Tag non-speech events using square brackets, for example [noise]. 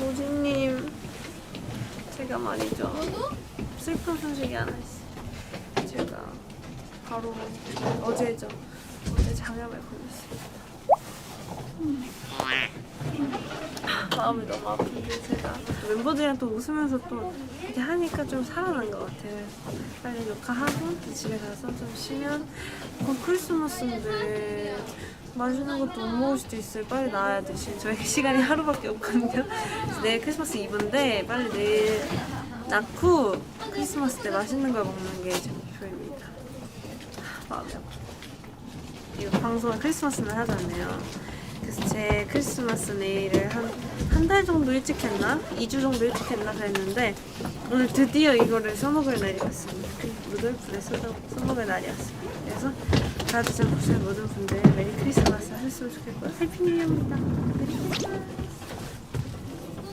모지님 제가 말이죠. 슬픈 소식이 하나 있어요. 제가 바로 어제죠. 어제 장염에 걸렸어요 마음이 너무 아픈데 제가 멤버들이랑 또 웃으면서 또 이렇게 하니까 좀 살아난 것 같아요. 빨리 녹화하고 집에 가서 좀 쉬면 곧 크리스마스인데 맛있는 것도 못 먹을 수도 있어요. 빨리 나와야 돼. 지금 저희 [laughs] 시간이 하루밖에 없거든요. 내일 크리스마스 이브인데 빨리 내일 낳고 크리스마스 때 맛있는 걸 먹는 게 제 목표입니다. 마음이 아파. 이거 방송을 크리스마스 날 하잖아요. 그래서 제 크리스마스 네일을 한 한 달 정도 일찍 했나? 2주 정도 일찍 했나 그랬는데 오늘 드디어 이거를 써먹을 날이 왔습니다. 그 루돌프를 써먹- 써먹을 날이 왔습니다. 그래서 다들 잘 보시는 모든 분들 메리 크리스마스 하셨으면 좋겠고요. 해피 뉴 이어입니다. 메리 크리스마스.